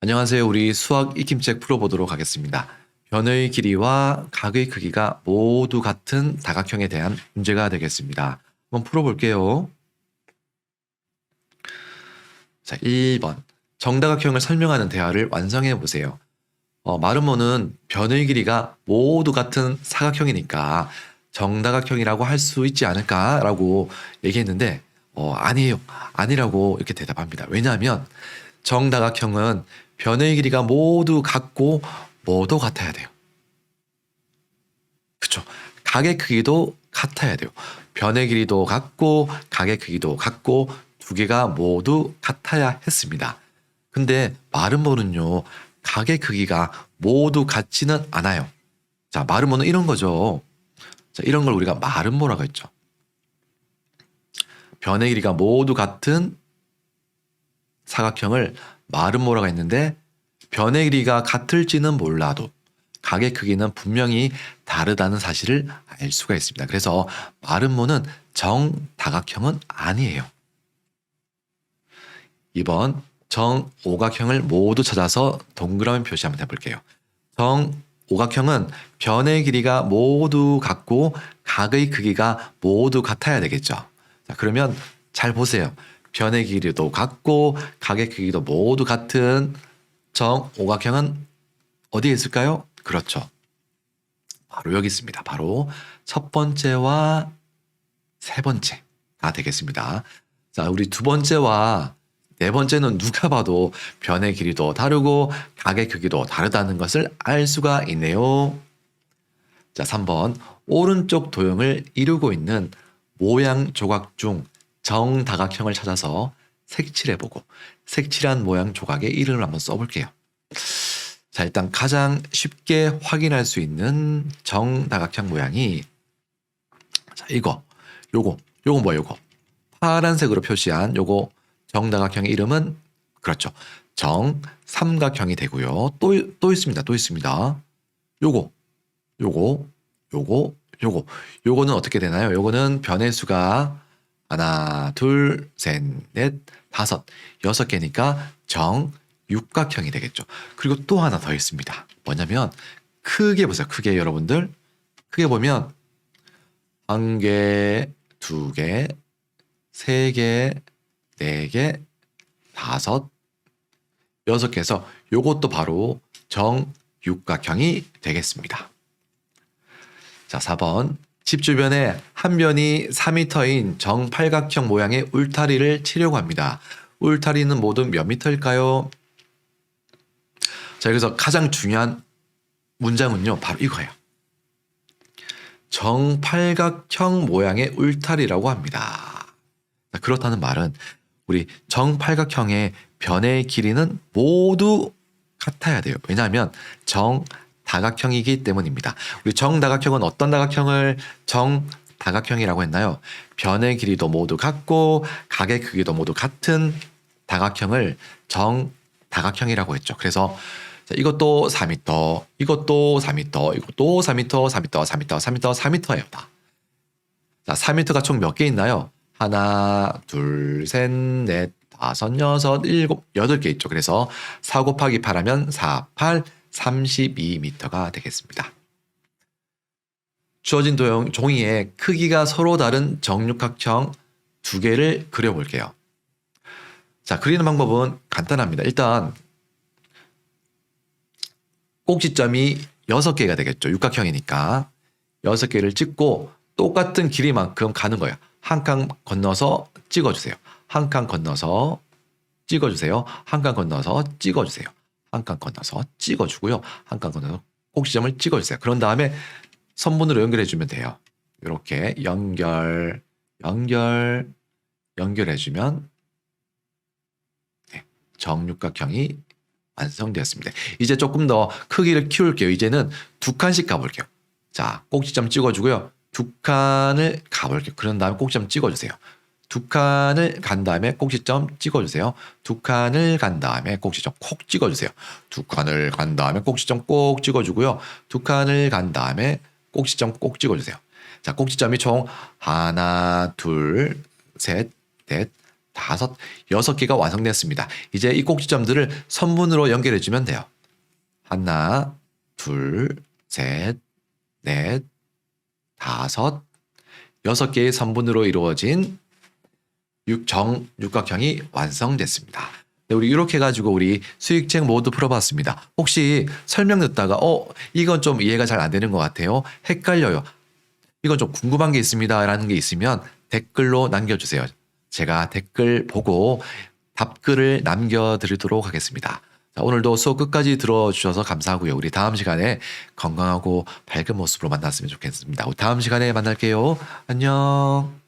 안녕하세요. 우리 수학 익힘책 풀어보도록 하겠습니다. 변의 길이와 각의 크기가 모두 같은 다각형에 대한 문제가 되겠습니다. 한번 풀어볼게요. 자, 1번. 정다각형을 설명하는 대화를 완성해 보세요. 어, 마르모는 변의 길이가 모두 같은 사각형이니까 정다각형이라고 할 수 있지 않을까라고 얘기했는데 어, 아니에요. 아니라고 이렇게 대답합니다. 왜냐하면 정다각형은 변의 길이가 모두 같고 모두 같아야 돼요. 그렇죠. 각의 크기도 같아야 돼요. 변의 길이도 같고 각의 크기도 같고 두 개가 모두 같아야 했습니다. 근데 마름모는요. 각의 크기가 모두 같지는 않아요. 자, 마름모는 이런 거죠. 자, 이런 걸 우리가 마름모라고 했죠. 변의 길이가 모두 같은 사각형을 마름모라고 했는데 변의 길이가 같을지는 몰라도 각의 크기는 분명히 다르다는 사실을 알 수가 있습니다. 그래서 마름모는 정다각형은 아니에요. 2번 정오각형을 모두 찾아서 동그라미 표시 한번 해볼게요. 정오각형은 변의 길이가 모두 같고 각의 크기가 모두 같아야 되겠죠. 자, 그러면 잘 보세요. 변의 길이도 같고 각의 크기도 모두 같은 정 오각형은 어디에 있을까요? 그렇죠. 바로 여기 있습니다. 바로 첫 번째와 세 번째가 되겠습니다. 자, 우리 두 번째와 네 번째는 누가 봐도 변의 길이도 다르고 각의 크기도 다르다는 것을 알 수가 있네요. 자, 3번. 오른쪽 도형을 이루고 있는 모양 조각 중 정다각형을 찾아서 색칠해보고 색칠한 모양 조각의 이름을 한번 써볼게요. 자, 일단 가장 쉽게 확인할 수 있는 정다각형 모양이 자, 이거, 요거, 요거 뭐야, 요거. 파란색으로 표시한 요거 정다각형의 이름은 그렇죠. 정삼각형이 되고요. 또, 또 있습니다. 또 있습니다. 요거, 요거, 요거, 요거. 요거는 어떻게 되나요? 요거는 변의 수가 하나, 둘, 셋, 넷, 다섯, 여섯 개니까 정 육각형이 되겠죠. 그리고 또 하나 더 있습니다. 뭐냐면 크게 보세요. 크게 여러분들. 크게 보면 한 개, 두 개, 세 개, 네 개, 다섯, 여섯 개에서 요것도 바로 정육각형이 되겠습니다. 자, 4번. 집 주변에 한 변이 4m인 정팔각형 모양의 울타리를 치려고 합니다. 울타리는 모두 몇 미터일까요? 자, 여기서 가장 중요한 문장은요, 바로 이거예요. 정팔각형 모양의 울타리라고 합니다. 자, 그렇다는 말은 우리 정팔각형의 변의 길이는 모두 같아야 돼요. 왜냐하면 정 다각형이기 때문입니다. 우리 정다각형은 어떤 다각형을 정다각형이라고 했나요? 변의 길이도 모두 같고 각의 크기도 모두 같은 다각형을 정다각형이라고 했죠. 그래서 자, 이것도 4m, 이것도 4m, 이것도 4m, 4m, 4m, 4m, 4m예요. 다. 자, 4m가 총 몇 개 있나요? 하나, 둘, 셋, 넷, 다섯, 여섯, 일곱, 여덟 개 있죠. 그래서 4 곱하기 8 하면 4, 8, 32m가 되겠습니다. 주어진 도형 종이에 크기가 서로 다른 정육각형 두 개를 그려볼게요. 자, 그리는 방법은 간단합니다. 일단 꼭지점이 6개가 되겠죠. 육각형이니까. 6개를 찍고 똑같은 길이만큼 가는 거예요. 한 칸 건너서 찍어주세요. 한 칸 건너서 찍어주세요. 한 칸 건너서 찍어주세요. 한 칸 건너서 찍어주고요. 한 칸 건너서 꼭 지점을 찍어주세요. 그런 다음에 선분으로 연결해주면 돼요. 이렇게 연결, 연결, 연결해주면 네, 정육각형이 완성되었습니다. 이제 조금 더 크기를 키울게요. 이제는 두 칸씩 가볼게요. 자, 꼭지점 찍어주고요. 두 칸을 가볼게요. 그런 다음에 꼭지점 찍어주세요. 두 칸을 간 다음에 꼭지점 찍어주세요. 두 칸을 간 다음에 꼭지점 콕 찍어주세요. 두 칸을 간 다음에 꼭지점 꼭 찍어주고요. 두 칸을 간 다음에 꼭지점 꼭 찍어주세요. 자, 꼭지점이 총 하나, 둘, 셋, 넷, 다섯, 여섯 개가 완성됐습니다. 이제 이 꼭지점들을 선분으로 연결해 주면 돼요. 하나, 둘, 셋, 넷, 다섯, 여섯 개의 선분으로 이루어진 육, 정 육각형이 완성됐습니다. 네, 우리 이렇게 해가지고 우리 수익책 모두 풀어봤습니다. 혹시 설명 듣다가 어 이건 좀 이해가 잘 안 되는 것 같아요. 헷갈려요. 이건 좀 궁금한 게 있습니다라는 게 있으면 댓글로 남겨주세요. 제가 댓글 보고 답글을 남겨드리도록 하겠습니다. 자, 오늘도 수업 끝까지 들어주셔서 감사하고요. 우리 다음 시간에 건강하고 밝은 모습으로 만났으면 좋겠습니다. 다음 시간에 만날게요. 안녕.